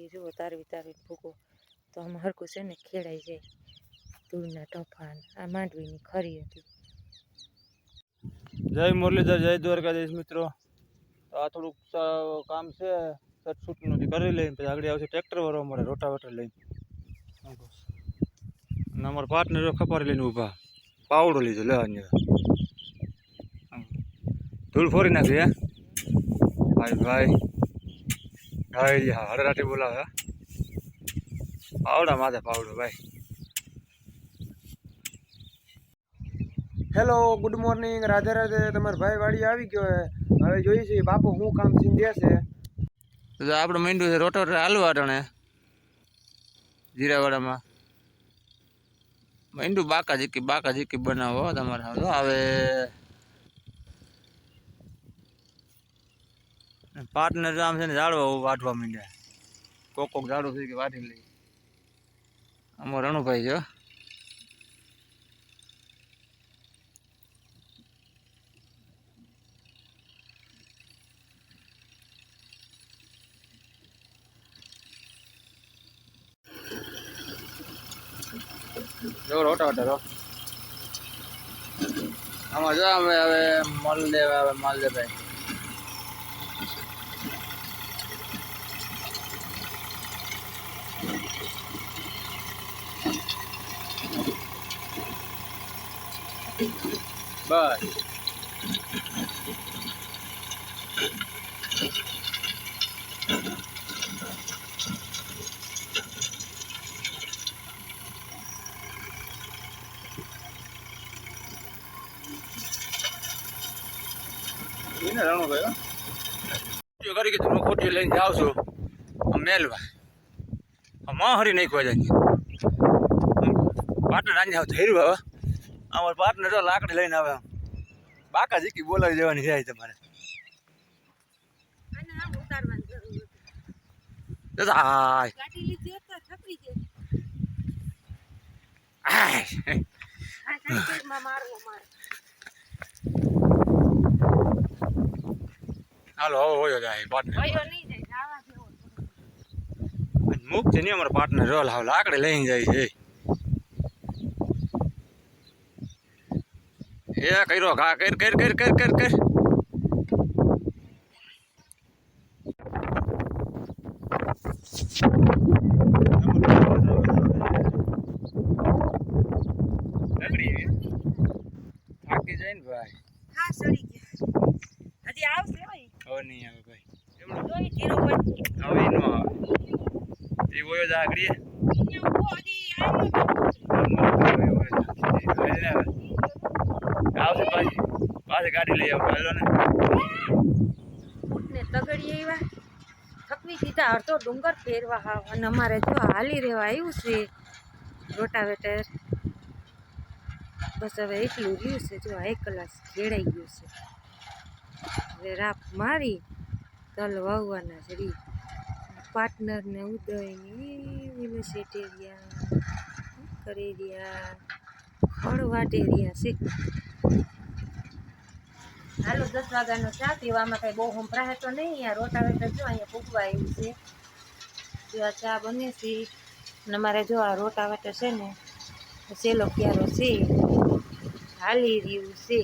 એ જુઓ તારવી ભૂકો. તો આમાં હરકું છે ને ખેડાઈ જાય. ધૂળના ટફાન આ માંડવીની ખરી હતી. જય મુરલીધર, જય દ્વારકાધીશ મિત્રો. તો આ થોડુંક કામ છે સટ છૂટનું કરી લઈને, પછી આગળ આવશે ટ્રેક્ટર વાળો મળે રોટાવેટર લઈને. અને અમારા પાર્ટનર ખપારી લઈને ઊભા. પાવડો લીધો, લે અહીંયા ધૂળ ફોરી નાખી, હે? ભાઈ ભાઈ. ભાઈ હા હડરાટી બોલાવે પાવડા માથે પાવડો ભાઈ. Hello good morning Radhe Radhe તમારા ભાઈ વાડી આવી ગયો હે. હવે જોઈએ છીએ બાપુ શું કામ સિંધ્યા છે? તો આપણે મીંડું છે રોટો હાલવા અટાણે જીરાવાડામાં. મીંડું બાકા જીકી બાકા જીકી બનાવો હો તમારે. હવે પાર્ટનર આમ છે ને ઝાડવા વાટવા માંડ્યા. કોક કોક ઝાડું થઈ કે વાટી લઈ. આમાં રણુભાઈ છે. આમાં જો હવે હવે મલ આવે હવે માલ દે ભાઈ બસ એને રણુભાઈ હો. જો કરી કે તમે ખોટી લઈને જાવ છો આ મેલવા આ માં હરી નાખ્યો જાય પાર્ટનર આને આવ થયું હવે અમાર પાર્ટનર તો લાકડી લઈને આવે બાકા જીકી બોલાવી દેવાની જાય તમારે. હાલો હવે હોયો જાય પાર્ટનર મુક છે નહીં અમારો પાર્ટનર રોલ હાવ લાકડી લઈને જાય છે. એ કર્યો ઘા કર કર કર કર કર કર થાકી જાય ને ભાઈ? હજી આવશે હવે નહીં આવે ભાઈ. જોઈ હવે નો આવે. એ વયો જા આગળ. ને. ને તગડી એવા થકવી દીધા. અડધો ડુંગર ફેરવા હાવ. અને અમારે જો હાલી રહેવા આવ્યું છે. રોટાવેટર. બસ હવે એટલું રહ્યું છે. જો એક કલાક ખેડાઈ ગયું છે. હવે રાપ મારી. તલ વાવવાના છે. રી. પાર્ટનરને ઉદયને વિનુ શેટેરિયા કરી રહ્યા. રહ્યા છે. હાલો, દસ વાગ્યાનો ચા પીવામાં કઈ બહુ સંભળાય તો નહીં. આ રોટાવેટર જો, અહીંયા ફૂગવા આવ્યું છે. જો ચા બને છે. અને અમારે જો આ રોટાવેટર છે ને સેલો ક્યારો છે. હાલી રહ્યું છે.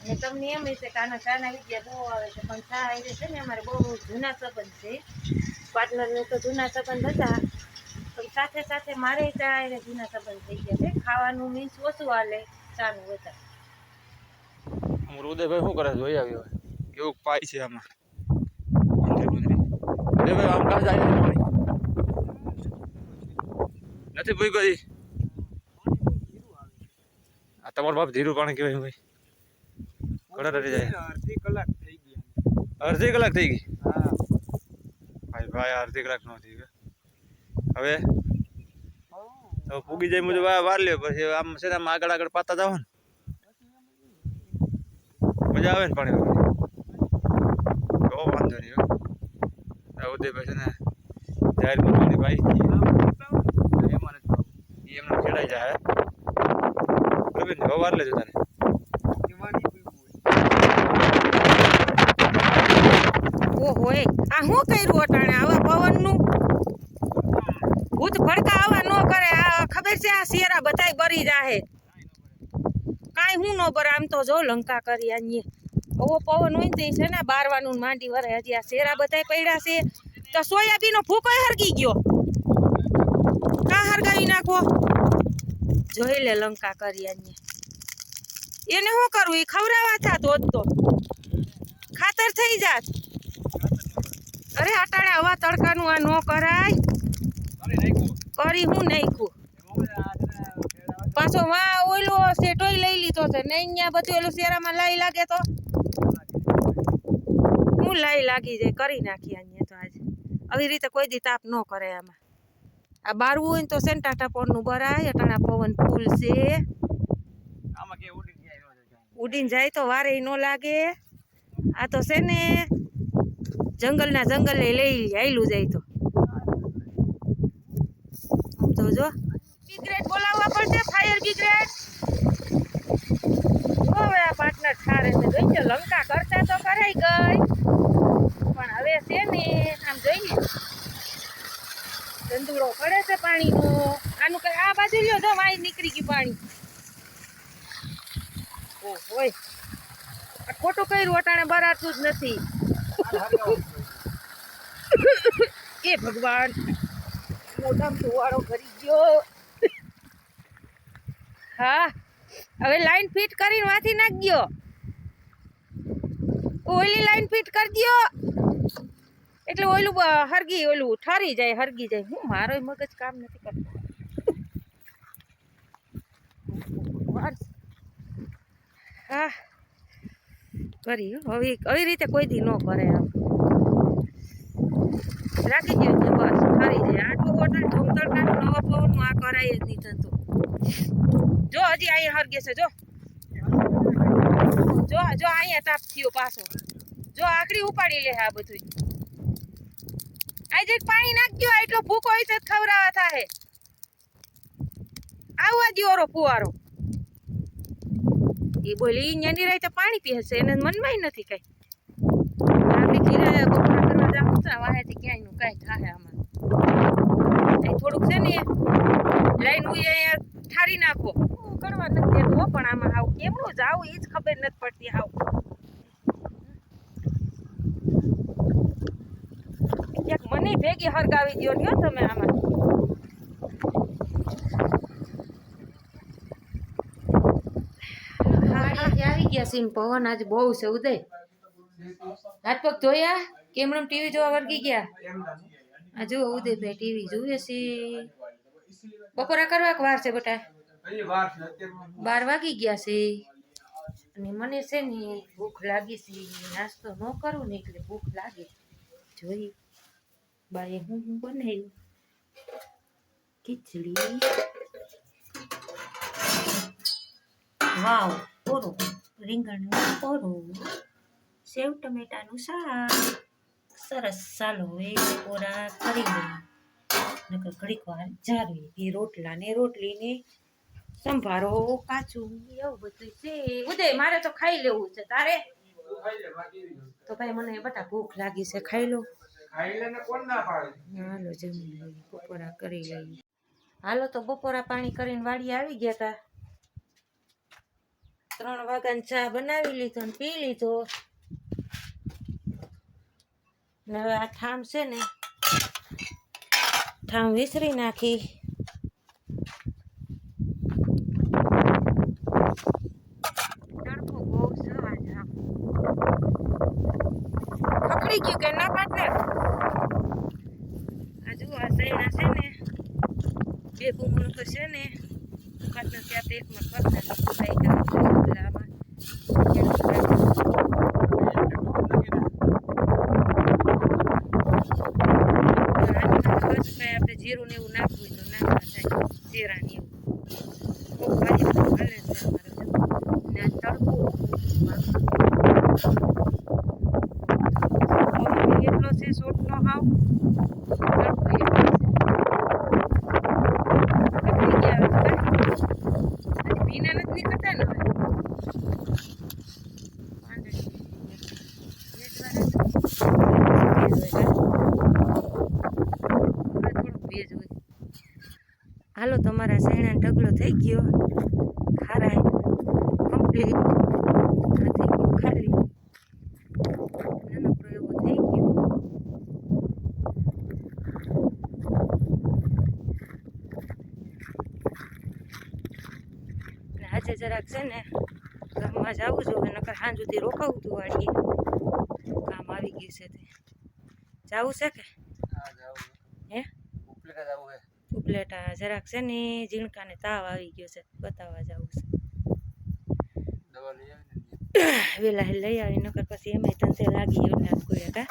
અને તમને એમ હશે કે આના ચાના વિદ્યા બહુ આવે છે, પણ ચા આવી છે ને અમારે બહુ જૂના સંબંધ છે. પાર્ટનરને તો જૂના સંબંધ હતા, પણ સાથે સાથે મારે ચા એને જૂના સંબંધ થઈ ગયા છે. ખાવાનું મીન્સ ઓછું હાલે, ચાનું વધારે. અમારું શું કરે છે? જોઈ આવ્યો કેવું પાય છે આમાં? ઉંદરી આમ કાં જાય નથી ભૂઈ આ તમારો બાપ ધીરું પાણી કહેવાય ભાઈ કડા રડી જાય. અડધી કલાક થઈ ગઈ અડધી કલાક થઈ ગઈ? હા. ભાઈ ભાઈ અડધી કલાક નો થઈ ગયો. હવે? તો પૂગી જાય મુજબ વાર લ્યો. પછી આમ છે ને આમ આગળ આગળ પાતા જાવ ને. મજા આવે ને પાણી તો વાંધો નહીં ઉદયભાઈ છે ને જાહેર કરવાની ભાઈ. એમને ખેડાઈ જાય રવિ ને? વાર લેજો તને. ઓહો આ શું કર્યું અટાણે? આવા પવનનું? ભૂત ભડકા આવા ન કરે. આ ખબર છે આ શિયારા બધાય બરી જાહે. કાંઈ હું ન પર આમ તો જો લંકા કરી આની ઓવો પવન હોય છે ને બારવાનું માંડી વરે હજી આ શેરા બધાય પડ્યા છે. તો સોયાબીનનો ફૂકો હરગી ગયો. કા હરગાવી નાખો? જોઈ લે લંકા કરી આની એને શું કરવું? એ ખવડાવવા થા હોત તો. ખાતર થઈ જાત. અરે અટાણે હવા તડકાનું આ ન કરાય. કરી હું નાખ્યું? પાછો વા ઓઈલો સેટોય લઈ લીધો છે. ને અહીંયા બધું ઓલું શેરામાં લાઈ લાગે તો? હું લાઈ લાગી જાય કરી નાખી અહીંયા તો આજે. આવી રીતે કોઈ દી તાપ ન કરે આમાં. આ બારવું હોય ને તો સેન્ટાટા ટપોરનું બરાય અટાણા પવન ફૂલ છે. ઉડીને જાય તો વારે ન લાગે. આ તો છે ને જંગલના જંગલે લઈ આયલું જાય તો. આમ તો જો બ્રિગેડ બોલાવવા પડશે ફાયર બ્રિગેડ હવે આ પાર્ટનર ઠારે છે જોઈ લો, લંકા કરતા તો કરાઈ ગઈ. પણ હવે છે ને આમ જોઈએ ધંધુડો પડે છે પાણીનો. આનું કઈ આ બાજુ લ્યો જો વાય નીકળી ગયું પાણી. ઓ હોય. ખોટું કર્યું અટાણે બરાતું જ નથી. એ ભગવાન. મોઢામાં ધુવાળો કરી ગયો. હા. હવે લાઈન ફિટ કરીને વાથી નાખ ગયો ઓઈલી લાઈન ફિટ કરી દો એટલે ઓલું હરગી ઓલું ઠરી જાય, હરગી જાય. હું મારો મગજ કામ નથી કરતો. હા. કરી હવે આવી રીતે કોઈ દી ન કરે આમ. રાખી દો એટલે બસ, ઠરી જાય. આટલું હોટલ ધૂમતડકાનું નવા પવનનું આ કરાય જ નહીં થતું જો હજી અહીંયા હરગે છે, જો. જો જો અહીંયા તાપ થયો પાછો. જો આકડી ઉપાડી લે આ બધું આજે પાણી નાખજો એટલો ભૂકો હોય છે તો થાય આવવા દ્યો ઓરો ફુવારો. એ બોલી ઈયાની રહી તો પાણી પીએ છે એને મનમાં નથી કઈ. આપણે ઘીરે બપોરા કાંઈ થાય આમાં. થોડુંક છે ને લાઈન હું અહીંયા ઠારી નાખો. હું કરવા નથી હો, પણ આમાં આવું કેમનું જાવું એ જ ખબર નથી પડતી આવું ક્યાંક મને ભેગી હરગાવી દ્યો ને તમે આમાં. આવી ગયા સીન પવન આજે બહુ છે ઉદય. હાથ પગ જોયા? કેમ ટીવી જોવા વર્ગી ગયા? આ જો ઉદયભાઈ ટીવી જોઈએ છે. બપોરા કરવા કે વાર છે બેટા? બાર વાગી ગયા છે. અને મને છે ને ભૂખ લાગી છે નાસ્તો ન કરું ને એટલે ભૂખ લાગે. જોઈ બાએ હું હું બનાવ્યું ખીચડી. વાવ પોરું રીંગણનું પોરું સેવ ટમેટાનું શાક. સરસ ચાલો હવે પોરા કરી લઈએ નકર ઘડીક વાર જાળવી એ રોટલા ને રોટલીને સંભારો કાચું એવું બધું છે. ઉદય મારે તો ખાઈ લેવું છે. તારે? તો ભાઈ મને બટા ભૂખ લાગી છે. ખાઈ લો. હાલો જમી લઈએ. બપોરા કરી લઈએ. હાલો તો બપોરા પાણી કરીને વાડી આવી ગયા તા. ત્રણ વાગ્યાની ચા બનાવી લીધો ને પી લીધો. ને હવે આ ઠામ છે ને ઠામ વિસરી નાખી આજે ગયું કે ના આ જુઓ આ છે ને બે ભૂમ છે ને પાટને ત્યાં પેટમાં કરતા ખાઈ ગયા એટલે આમાં આની અંદર પાછું કાંઈ આપણે જીરું ને એવું નાખવું તો નાખવા થાય એવું. હાલે છે અમારે ને આ છે સોટનો હાવ. ભીના નથી ને હવે પાંદડી. વેચવાના છે. બે જ હોય હાલો તમારા સૈણા ઢગલો થઈ ગયો. ખારાય કમ્પ્લીટ થઈ ગયું નાનકડો એવો થઈ ગયો. આજે જરાક છે ને ગામમાં જવું જોઈએ નકર સાંજ સુધી રોકાવું તું વાળીએ કામ આવી ગયું છે તે. જવું છે કે? હે ઉપલેટા જરાક છે ને ઝીણકાને તાવ આવી ગયો છે બતાવવા જવું છે. વેલા લઈ આવી નકર પછી એમાં તંતે લાગી એવું લાગ કોઈ કા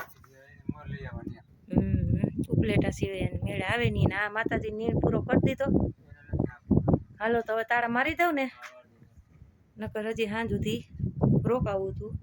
ઉપલેટા સિવાય મેળે આવે નહીં ને આ માતાજી નીર પૂરો કરી દીધો. હાલો તો હવે તાળા મારી દઉં ને? નકર હજી સાંજ સુધી રોકાવું હતું